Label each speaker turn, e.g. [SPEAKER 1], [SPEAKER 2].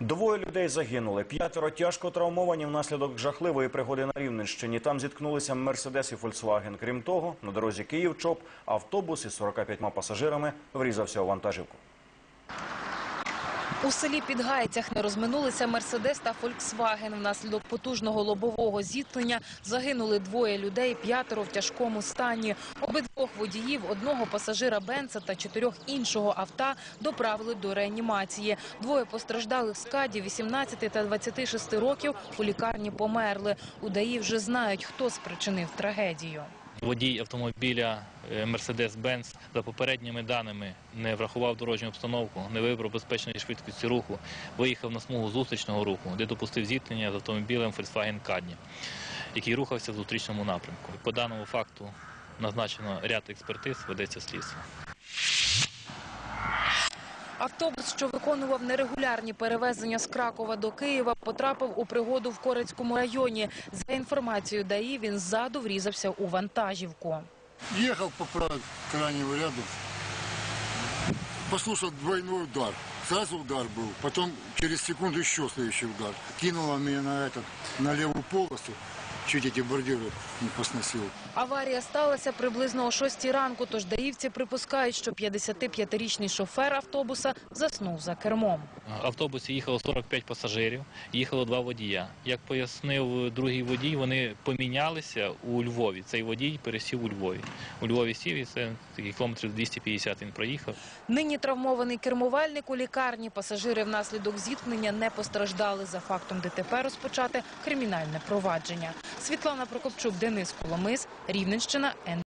[SPEAKER 1] Двоє людей загинули, п'ятеро тяжко травмовані внаслідок жахливої пригоди на Рівненщині. Там зіткнулися Мерседес і Фольксваген. Крім того, на дорозі Київ-Чоп автобус із 45 пасажирами врізався у вантажівку.
[SPEAKER 2] У селі Підгайцях не розминулися «Мерседес» та «Фольксваген». Внаслідок потужного лобового зіткнення загинули двоє людей, п'ятеро в тяжкому стані. Обидвох водіїв, одного пасажира Бенца та чотирьох іншого авто доправили до реанімації. Двоє постраждалих з каді 18 та 26 років у лікарні померли. У ДАІ вже знають, хто спричинив трагедію.
[SPEAKER 3] Водій автомобіля Mercedes-Benz за попередніми даними не врахував дорожню обстановку, не вибрав безпечної швидкості руху, виїхав на смугу зустрічного руху, де допустив зіткнення з автомобілем Volkswagen Caddy, який рухався в зустрічному напрямку. По даному факту назначено ряд експертиз, ведеться слідство.
[SPEAKER 2] Автобус, що виконував нерегулярні перевезення з Кракова до Києва, потрапив у пригоду в Корецькому районі. За інформацією ДАІ, він ззаду врізався у вантажівку.
[SPEAKER 4] Ехал по крайнего ряду, послушал двойной удар. Сразу удар был, потом через секунду еще следующий удар. Кинуло меня на, на левую полосу, чуть эти бордюры не посносил.
[SPEAKER 2] Аварія сталася приблизно о 6 ранку, тож даївці припускають, що 55-річний шофер автобуса заснув за кермом.
[SPEAKER 3] В автобусі їхало 45 пасажирів, їхало два водія. Як пояснив другий водій, вони помінялися у Львові. Цей водій пересів у Львові. У Львові сів і це такі кілометрів 250 він проїхав.
[SPEAKER 2] Нині травмований кермувальник у лікарні. Пасажири внаслідок зіткнення не постраждали. За фактом ДТП розпочати кримінальне провадження. Світлана Прокопчук, Денис Коломис, Рівненщина, Н.